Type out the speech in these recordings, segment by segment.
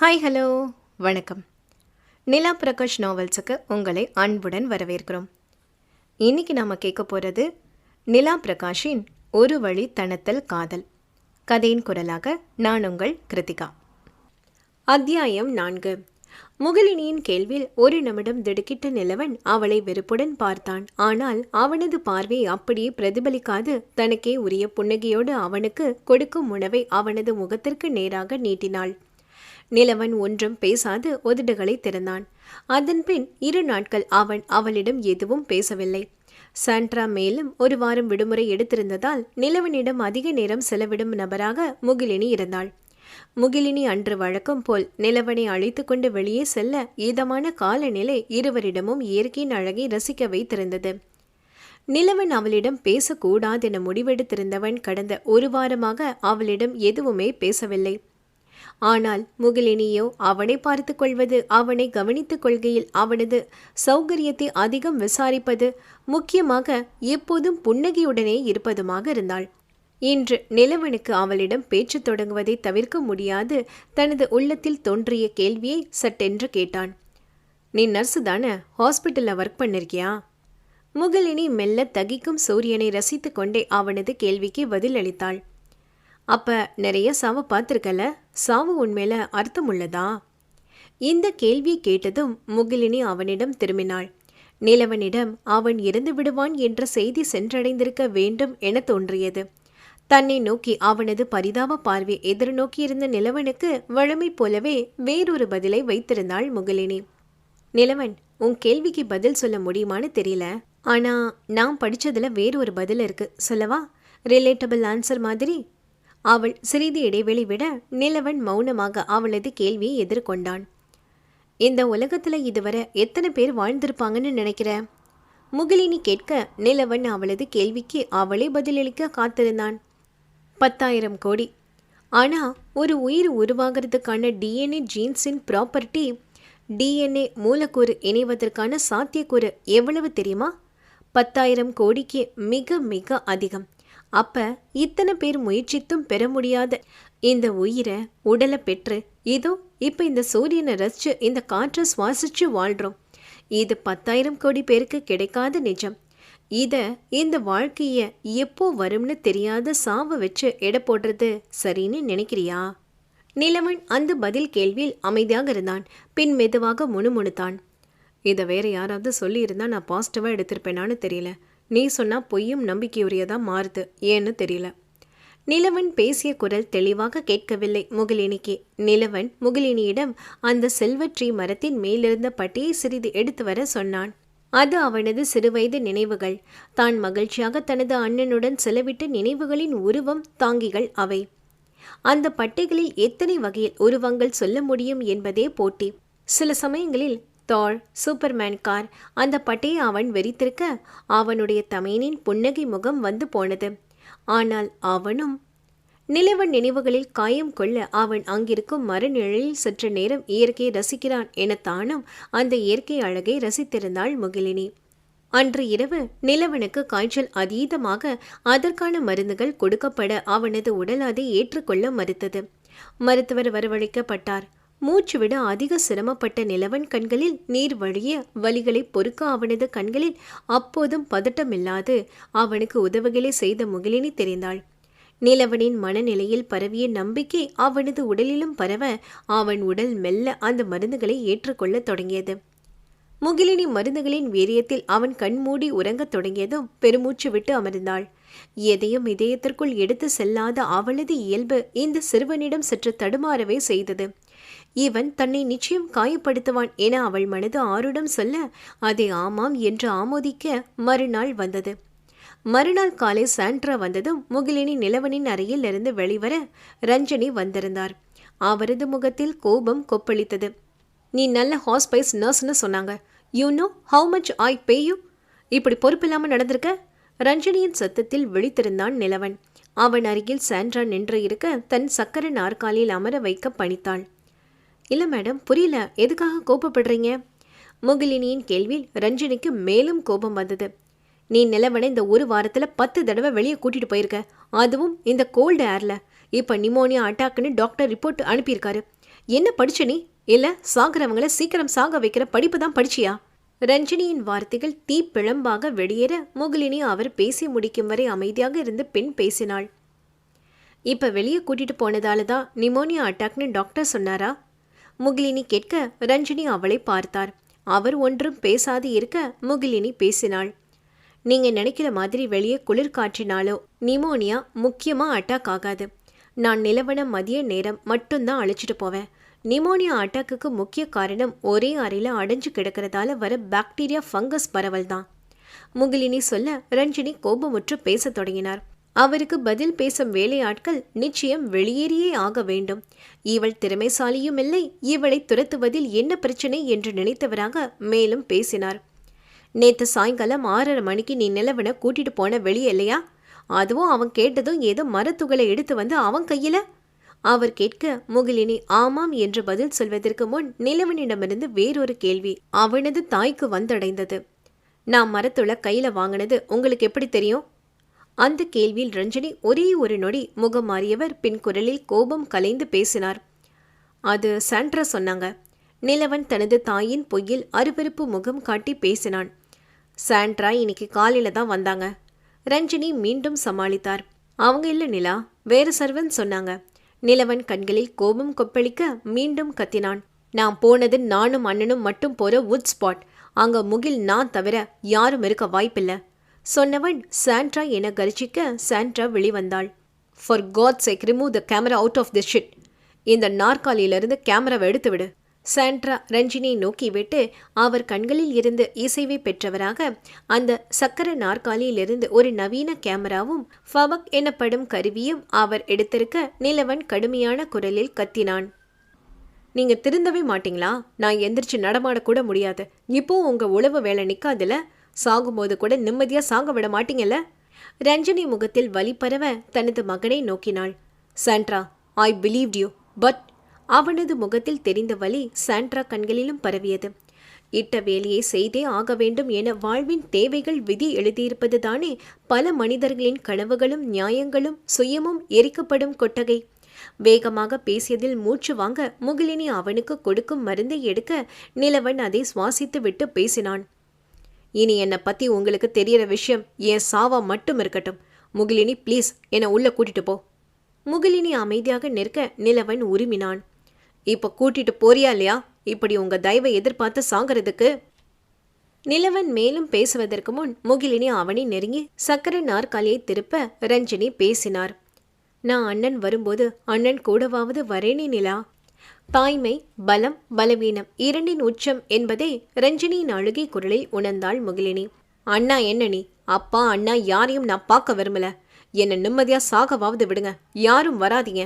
Hi hello வணக்கம். நிலா பிரகாஷ் நாவல்ஸுக்கு உங்களை அன்புடன் வரவேற்கிறோம். இன்னைக்கு நாம் கேட்க போகிறது நிலா பிரகாஷின் ஒரு வழி தனத்தல் காதல். கதையின் குரலாக நான் உங்கள் கிருத்திகா. அத்தியாயம் நான்கு. முகிலினியின் கேள்வியில் ஒரு நிமிடம் திடுக்கிட்ட நிலவன் அவளை வெறுப்புடன் பார்த்தான். ஆனால் அவனது பார்வை அப்படியே பிரதிபலிக்காது. தனக்கே உரிய புன்னகையோடு அவனுக்கு கொடுக்கும் உணவை அவனது முகத்திற்கு நேராக நீட்டினாள். நிலவன் ஒன்றும் பேசாது உதடுகளை திறந்தான். அதன்பின் இரு நாட்கள் அவன் அவளிடம் எதுவும் பேசவில்லை. சாண்ட்ரா மேலும் ஒரு வாரம் விடுமுறை எடுத்திருந்ததால் நிலவனிடம் அதிக நேரம் செலவிடும் நபராக முகிலினி இருந்தாள். முகிலினி அன்று வழக்கம் போல் நிலவனை அழைத்து கொண்டு வெளியே செல்ல இதமான காலநிலை இருவரிடமும் இயற்கையின் அழகை ரசிக்க வைத்திருந்தது. நிலவன் அவளிடம் பேசக்கூடாதென முடிவெடுத்திருந்தவன் கடந்த ஒரு வாரமாக அவளிடம் எதுவுமே பேசவில்லை. ஆனால் முகிலினியோ அவனை பார்த்து கொள்வது அவனை கவனித்துக் கொள்கையில் அவனது சௌகரியத்தை அதிகம் விசாரிப்பது முக்கியமாக எப்போதும் புன்னகையுடனே இருப்பதுமாக இருந்தாள். இன்று நிலவனுக்கு அவளிடம் பேச்சு தொடங்குவதை தவிர்க்க முடியாது தனது உள்ளத்தில் தோன்றிய கேள்வியை சட்டென்று கேட்டான். நீ நர்ஸு தானே? ஹாஸ்பிட்டலில் ஒர்க் பண்ணிருக்கியா? முகிலினி மெல்ல தகிக்கும் சூரியனை ரசித்து கொண்டே அவனது கேள்விக்கு பதிலளித்தாள். அப்ப நிறைய சாவு பார்த்துருக்கல? சாவு உண்மையில அர்த்தம் உள்ளதா? இந்த கேள்வி கேட்டதும் முகிலினி அவனிடம் திரும்பினாள். நிலவனிடம் அவன் இறந்து விடுவான் என்ற செய்தி சென்றடைந்திருக்க வேண்டும் என தோன்றியது. தன்னை நோக்கி அவனது பரிதாப பார்வை எதிர்நோக்கியிருந்த நிலவனுக்கு வழமை போலவே வேறொரு பதிலை வைத்திருந்தாள் முகிலினி. நிலவன் உன் கேள்விக்கு பதில் சொல்ல முடியுமான்னு தெரியல. ஆனா நான் படிச்சதுல வேறொரு பதில் இருக்கு. சொல்லவா? ரிலேட்டபிள் ஆன்சர் மாதிரி அவள் சிறிது இடைவெளி விட நிலவன் மௌனமாக அவளது கேள்வியை எதிர்கொண்டான். இந்த உலகத்துல இதுவரை எத்தனை பேர் வாழ்ந்திருப்பாங்கன்னு நினைக்கிற? முகிலினி கேட்க நிலவன் அவளது கேள்விக்கு அவளே பதிலளிக்க காத்திருந்தான். பத்தாயிரம் கோடி. ஆனா ஒரு உயிர் உருவாகிறதுக்கான டிஎன்ஏ ஜீன்ஸின் ப்ராப்பர்ட்டி டிஎன்ஏ மூலக்கூறு இணைவதற்கான சாத்தியக்கூறு எவ்வளவு தெரியுமா? பத்தாயிரம் கோடிக்கு மிக மிக அதிகம். அப்ப இத்தனை பேர் முயற்சித்தும் பெற முடியாத. இந்த உயிரை உடலை பெற்று இதோ இப்ப இந்த சூரியனை ரசிச்சு இந்த காற்றை சுவாசிச்சு வாழ்றோம். இது பத்தாயிரம் கோடி பேருக்கு கிடைக்காத நிஜம். இத இந்த வாழ்க்கைய எப்போ வரும்னு தெரியாத சாவை வச்சு எடை போடுறது சரின்னு நினைக்கிறியா? நிலவன் அந்த பதில் கேள்வியில் அமைதியாக இருந்தான். பின் மெதுவாக முணுமுணுத்தான். இதை வேற யாராவது சொல்லியிருந்தா நான் பாசிட்டிவாக எடுத்திருப்பேனான்னு தெரியல. நீ சொன்னா பொய்யும் நம்பிக்கையுரியதாக மாறுது ஏன்னு தெரியல. நிலவன் பேசிய குரல் தெளிவாக கேட்கவில்லை முகிலினிக்கு. நிலவன் முகிலினியிடம் அந்த செல்வட்ரீ மரத்தின் மேலிருந்த பட்டியை சிறிது எடுத்து வர சொன்னான். அது அவனது சிறுவயது நினைவுகள். தான் மகிழ்ச்சியாக தனது அண்ணனுடன் செலவிட்ட நினைவுகளின் உருவம் தாங்கிகள் அவை. அந்த பட்டைகளில் எத்தனை வகையில் உருவங்கள் சொல்ல முடியும் என்பதே போட்டி. சில சமயங்களில் தாள் சூப்பர்மேன் கார் அந்த பட்டையை அவன் வெறித்திருக்க அவனுடைய தமையனின் புன்னகை முகம் வந்து போனது. ஆனால் அவனும் நிலவன் நினைவுகளில் காயம் கொள்ள அவன் அங்கிருக்கும் மரநிழலில் சற்று நேரம் இயற்கையை ரசிக்கிறான் என தானும் அந்த இயற்கை அழகை ரசித்திருந்தாள் முகிலினி அன்று இரவு நிலவனுக்கு காய்ச்சல் அதீதமாக அதற்கான மருந்துகள் கொடுக்கப்பட அவனது உடல் அதை ஏற்றுக்கொள்ள மறுத்தது. மருத்துவர் வரவழைக்கப்பட்டார். மூச்சுவிட அதிக சிரமப்பட்ட நிலவன் கண்களில் நீர் வழிய வலிகளை பொறுக்க அவனது கண்களில் அப்போதும் பதட்டமில்லாது அவனுக்கு உதவுகளை செய்த முகிலினி தெரிந்தாள். நிலவனின் மனநிலையில் பரவிய நம்பிக்கை அவனது உடலிலும் பரவ அவன் உடல் மெல்ல அந்த மருந்துகளை ஏற்றுக்கொள்ளத் தொடங்கியது. முகிலினி மருந்துகளின் வீரியத்தில் அவன் கண்மூடி உறங்கத் தொடங்கியதும் பெருமூச்சு விட்டு அமர்ந்தாள். எதையும் இதயத்திற்குள் எடுத்து செல்லாத அவளது இயல்பு இந்த சிறுவனிடம் சற்று தடுமாறவே செய்தது. இவன் தன்னை நிச்சயம் காயப்படுத்துவான் என அவள் மனது ஆருடம் சொல்ல அதை ஆமாம் என்று ஆமோதிக்க மறுநாள் வந்தது. மறுநாள் காலை சாண்ட்ரா வந்ததும் முகிலினி நிலவனின் அறையில் இருந்து வெளிவர ரஞ்சனி வந்திருந்தார். அவரது முகத்தில் கோபம் கொப்பளித்தது. நீ நல்ல ஹாஸ்பைஸ் நர்ஸ்னு சொன்னாங்க. You know how much I pay you இப்படி பொறுப்பில்லாமல் நடந்திருக்க? ரஞ்சனியின் சத்தத்தில் விழித்திருந்தான் நிலவன். அவன் அருகில் சாண்ட்ரா நின்று இருக்க தன் சக்கர நாற்காலியில் அமர வைக்க பணித்தாள். இல்லை மேடம் புரியல. எதுக்காக கோபப்படுறீங்க? முகிலினியின் கேள்வியில் ரஞ்சினிக்கு மேலும் கோபம் வந்தது. நீ நிலவனை இந்த ஒரு வாரத்தில் பத்து தடவை வெளியே கூட்டிட்டு போயிருக்க. அதுவும் இந்த கோல்டு ஏர்ல இப்போ நிமோனியா அட்டாக்னு டாக்டர் ரிப்போர்ட் அனுப்பியிருக்காரு. என்ன படிச்ச நீ? இல்லை சாகிறவங்களை சீக்கிரம் சாக வைக்கிற படிப்பு தான் படிச்சியா? ரஞ்சினியின் வார்த்தைகள் தீப்பிழம்பாக வெளியேற முகிலினி அவர் பேசி முடிக்கும் வரை அமைதியாக இருந்து பெண் பேசினாள். இப்போ வெளியே கூட்டிட்டு போனதால தான் நிமோனியா அட்டாக்னு டாக்டர் சொன்னாரா? முகிலினி கேட்க ரஞ்சினி அவளை பார்த்தார். அவர் ஒன்றும் பேசாது இருக்க முகிலினி பேசினாள். நீங்க நினைக்கிற மாதிரி வெளியே குளிர் காற்றினாலோ நிமோனியா முக்கியமா அட்டாக் ஆகாது. நான் நிலவன மதிய நேரம் மட்டும்தான் அழைச்சிட்டு போவேன். நிமோனியா அட்டாக்குக்கு முக்கிய காரணம் ஒரே அறையில் அடைஞ்சு கிடக்கிறதால வர பாக்டீரியா ஃபங்கஸ் பரவல் தான். முகிலினி சொல்ல ரஞ்சினி கோபமுற்று பேசத் தொடங்கினார். அவருக்கு பதில் பேசும் வேலையாட்கள் நிச்சயம் வெளியேறியே ஆக வேண்டும். இவள் திறமைசாலியும் இல்லை இவளை துரத்துவதில் என்ன பிரச்சனை என்று நினைத்தவராக மேலும் பேசினார். நேத்து சாயங்காலம் ஆறரை மணிக்கு நீ நிலவனை கூட்டிட்டு போன வெளியே இல்லையா? அதுவும் அவன் கேட்டதும் ஏதோ மரத்துகளை எடுத்து வந்து அவன் கையில? அவர் கேட்க முகிலினி ஆமாம் என்று பதில் சொல்வதற்கு முன் நிலவனிடமிருந்து வேறொரு கேள்வி அவனது தாய்க்கு வந்தடைந்தது. நான் மரத்துளை கையில வாங்கினது உங்களுக்கு எப்படி தெரியும்? அந்த கேள்வியில் ரஞ்சனி ஒரே ஒரு நொடி முகம் மாறியவர் பின் குரலில் கோபம் கலைந்து பேசினார். அது சாண்ட்ரா சொன்னாங்க. நிலவன் தனது தாயின் பொய்யில் அருவருப்பு முகம் காட்டி பேசினான். சாண்ட்ரா இன்னைக்கு காலையில தான் வந்தாங்க. ரஞ்சினி மீண்டும் சமாளித்தார். அவங்க இல்லை நிலா வேறு சர்வன் சொன்னாங்க. நிலவன் கண்களில் கோபம் கொப்பளிக்க மீண்டும் கத்தினான். நான் போனது நானும் அண்ணனும் மட்டும் போற வுட் ஸ்பாட் அங்க முகில் நான் தவிர யாரும் இருக்க வாய்ப்பில்லை. சொன்னவன் சாண்ட்ரா என கர்ஜிக்க Sandra வெளிவந்தாள். For God sake remove the camera out of the shit இந்த நாற்காலியிலிருந்து கேமராவை எடுத்து விடு சாண்ட்ரா ரஞ்சினியை நோக்கிவிட்டு அவர் கண்களில் இருந்து இசைவை பெற்றவராக அந்த சக்கர நாற்காலியிலிருந்து ஒரு நவீன கேமராவும் ஃபவக் எனப்படும் கருவியும் அவர் எடுத்திருக்க நிலவன் கடுமையான குரலில் கத்தினான். நீங்க திருந்தவே மாட்டீங்களா? நான் எந்திரிச்சு நடமாடக்கூட முடியாது. இப்போ உங்க உழவு வேலை நிக்காதுல? சாகும்போது கூட நிம்மதியா சாக விட மாட்டீங்கல்ல? ரஞ்சனி முகத்தில் வலி பரவ தனது மகனை நோக்கினாள். Sandra I believe you but அவனது முகத்தில் தெரிந்த வலி சாண்ட்ரா கண்களிலும் பரவியது. இட்ட வேலையை செய்தே ஆக வேண்டும் என வாழ்வின் தேவைகள் விதி எழுதியிருப்பது தானே பல மனிதர்களின் கனவுகளும் நியாயங்களும் சுயமும் எரிக்கப்படும் கொட்டகை. வேகமாக பேசியதில் மூச்சு வாங்க முகிலினி அவனுக்கு கொடுக்கும் மருந்தை எடுக்க நிலவன் அதை சுவாசித்து விட்டு பேசினான். இனி என்னை பற்றி உங்களுக்கு தெரியற விஷயம் என் சாவா மட்டும் இருக்கட்டும். முகிலினி ப்ளீஸ் என்னை உள்ள கூட்டிட்டு போ. முகிலினி அமைதியாக நிற்க நிலவன் உருமினான். இப்போ கூட்டிட்டு போறியா இல்லையா? இப்படி உங்க தயவை எதிர்பார்த்து சாங்கிறதுக்கு நிலவன் மேலும் பேசுவதற்கு முன் முகிலினி அவனை நெருங்கி சக்கர நாற்காலியை திருப்ப ரஞ்சினி பேசினார். நான் அண்ணன் வரும்போது அண்ணன் கூடவாவது வரேனே நிலா. தாய்மை பலம் பலவீனம் இரண்டின் உச்சம் என்பதை ரஞ்சினியின் அழுகை குரலில் உணர்ந்தாள் முகிலினி அண்ணா என்ன நீ? அப்பா அண்ணா யாரையும் நான் பார்க்க விரும்பல. என்னை நிம்மதியா சாகவாவது விடுங்க. யாரும் வராதீங்க.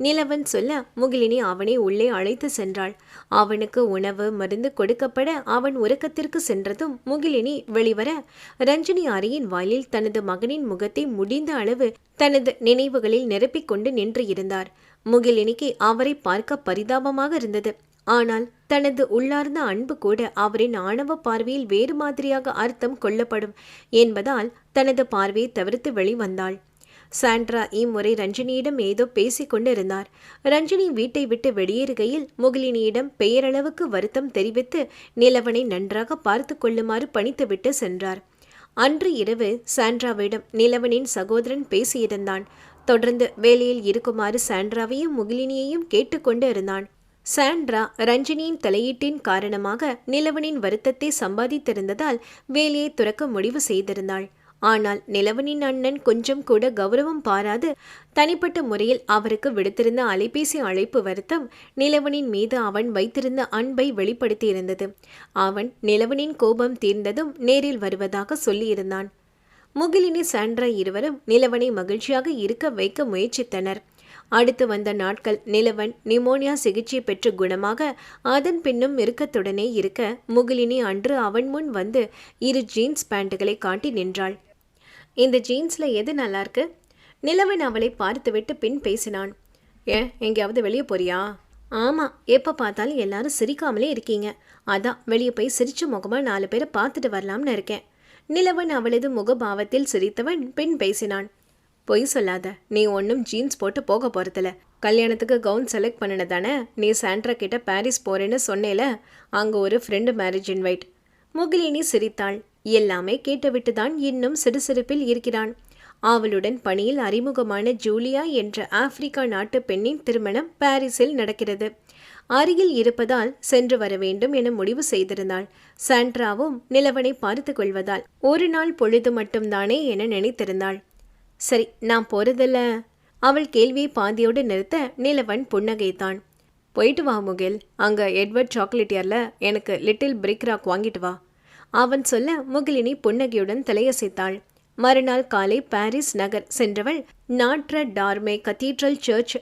நிலவன் சொல்ல முகிலினி அவனை உள்ளே அழைத்து சென்றாள். அவனுக்கு உணவு மருந்து கொடுக்கப்பட அவன் உறக்கத்திற்கு சென்றதும் முகிலினி வெளிவர ரஞ்சினி அறையின் வாயிலில் தனது மகனின் முகத்தை முடிந்த அளவு தனது நினைவுகளில் நிரப்பிக் கொண்டு நின்று இருந்தார். முகிலினிக்கு அவரை பார்க்க பரிதாபமாக இருந்தது. ஆனால் தனது உள்ளார்ந்த அன்பு கூட அவரின் ஆணவ பார்வையில் வேறு மாதிரியாக அர்த்தம் கொள்ளப்படும் என்பதால் தனது பார்வையை தவிர்த்து வெளிவந்தாள். சாண்ட்ரா இம்முறை ரஞ்சினியிடம் ஏதோ பேசிக் கொண்டிருந்தார். ரஞ்சினி வீட்டை விட்டு வெளியேறுகையில் முகிலினியிடம் பெயரளவுக்கு வருத்தம் தெரிவித்து நிலவனை நன்றாக பார்த்து கொள்ளுமாறு பணித்துவிட்டு சென்றார். அன்று இரவு சாண்ட்ராவிடம் நிலவனின் சகோதரன் பேசியிருந்தான். தொடர்ந்து வேலையில் இருக்குமாறு சாண்ட்ராவையும் முகிலினியையும் கேட்டுக்கொண்டு இருந்தான். சாண்ட்ரா ரஞ்சினியின் தலையீட்டின் காரணமாக நிலவனின் வருத்தத்தை சம்பாதித்திருந்ததால் வேலையை துறக்க முடிவு செய்திருந்தாள். ஆனால் நிலவனின் அண்ணன் கொஞ்சம் கூட கௌரவம் பாராது தனிப்பட்ட முறையில் அவருக்கு விடுத்திருந்த அலைபேசி அழைப்பு வருத்தம் நிலவனின் மீது அவன் வைத்திருந்த அன்பை வெளிப்படுத்தியிருந்தது. அவன் நிலவனின் கோபம் தீர்ந்ததும் நேரில் வருவதாக சொல்லியிருந்தான். முகிலினி சாண்ட்ரா இருவரும் நிலவனை மகிழ்ச்சியாக இருக்க வைக்க முயற்சித்தனர். அடுத்து வந்த நாட்கள் நிலவன் நிமோனியா சிகிச்சை பெற்று குணமாக அதன் பின்னும் இருக்கத்துடனே இருக்க முகிலினி அன்று அவன் முன் வந்து இரு ஜீன்ஸ் பேண்ட்டுகளை காட்டி நின்றாள். இந்த ஜீன்ஸில் எது நல்லா இருக்கு நிலவன் அவளை பார்த்துவிட்டு பின் பேசினான். ஏன் எங்கேயாவது வெளியே போறியா? ஆமாம் எப்போ பார்த்தாலும் எல்லாரும் சிரிக்காமலே இருக்கீங்க. அதான் வெளியே போய் சிரிச்ச முகமாக நாலு பேரை பார்த்துட்டு வரலாம்னு இருக்கேன். நிலவன் அவளது முகபாவத்தில் சிரித்தவன் பின் பேசினான். பொய் சொல்லாத. நீ ஒன்றும் ஜீன்ஸ் போட்டு போக போகிறதில்ல கல்யாணத்துக்கு கவுன் செலக்ட் பண்ணின தானே? நீ சாண்ட்ரா கிட்ட பாரிஸ் போறேன்னு சொன்னேல? அங்கே ஒரு ஃப்ரெண்டு மேரேஜ் இன்வைட் முகிலினி சிரித்தாள். எல்லாமே கேட்டுவிட்டு தான் இன்னும் சிறுசிறுப்பில் இருக்கிறான். அவளுடன் பணியில் அறிமுகமான ஜூலியா என்ற ஆப்பிரிக்கா நாட்டு பெண்ணின் திருமணம் பாரிஸில் நடக்கிறது. அருகில் இருப்பதால் சென்று வர வேண்டும் என முடிவு செய்திருந்தாள். சாண்ட்ராவும் நிலவனை பார்த்து கொள்வதால் ஒரு நாள் பொழுது மட்டும்தானே என நினைத்திருந்தாள். சரி நான் போறதில்ல. அவள் கேள்வியை பாதியோடு நிறுத்த நிலவன் புன்னகைத்தான். போயிட்டு வா முகில். அங்க எட்வர்ட் சாக்லேட்டியர்ல எனக்கு லிட்டில் பிரிக் ராக் வாங்கிட்டு வா. அவன் சொல்ல முகிலினி புன்னகையுடன் தலையசைத்தாள். மறுநாள் காலை பாரிஸ் நகர் சென்றவள் நாட்ர டார்மே கத்தீட்ரல் சர்ச்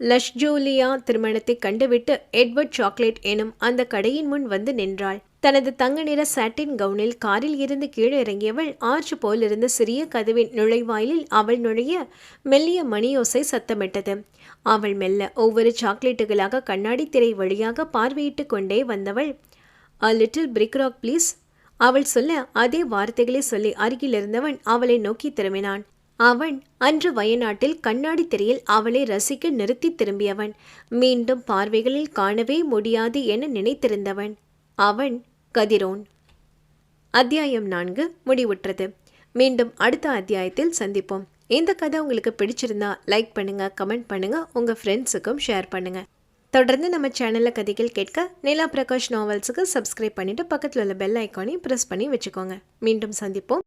லஷ்ஜூலியா திருமணத்தை கண்டுவிட்டு எட்வர்ட் சாக்லேட் எனும் அந்த கடையின் முன் வந்து நின்றாள். தனது தங்க நிற சாட்டின் கவுனில் காரில் இருந்து கீழே இறங்கியவள் ஆர்ச் போலிருந்த சிறிய கதவின் நுழைவாயிலில் அவள் நுழைய மெல்லிய மணியோசை சத்தமிட்டது. அவள் மெல்ல ஒவ்வொரு சாக்லேட்டுகளாக கண்ணாடி திரை வழியாக பார்வையிட்டு கொண்டே வந்தவள் a little brick rock please அவள் சொல்ல அதே வார்த்தைகளை சொல்லி அருகில் இருந்தவன் அவளை நோக்கி திரும்பினான். அவன் அன்று வயநாட்டில் கண்ணாடி திரையில் அவளை ரசிக்க நிறுத்தி திரும்பியவன். மீண்டும் பார்வைகளில் காணவே முடியாது என நினைத்திருந்தவன். அவன் கதிரோன். அத்தியாயம் நான்கு முடிவுற்றது. மீண்டும் அடுத்த அத்தியாயத்தில் சந்திப்போம். இந்த கதை உங்களுக்கு பிடிச்சிருந்தா லைக் பண்ணுங்க கமெண்ட் பண்ணுங்க உங்க ஃப்ரெண்ட்ஸுக்கும் ஷேர் பண்ணுங்க. தொடர்ந்து நம்ம சேனலில் கதைகள் கேட்க நிலா பிரகாஷ் நாவல்ஸுக்கு சப்ஸ்கிரைப் பண்ணிட்டு பக்கத்தில் உள்ள பெல் ஐக்கானையும் ப்ரெஸ் பண்ணி வச்சுக்கோங்க. மீண்டும் சந்திப்போம்.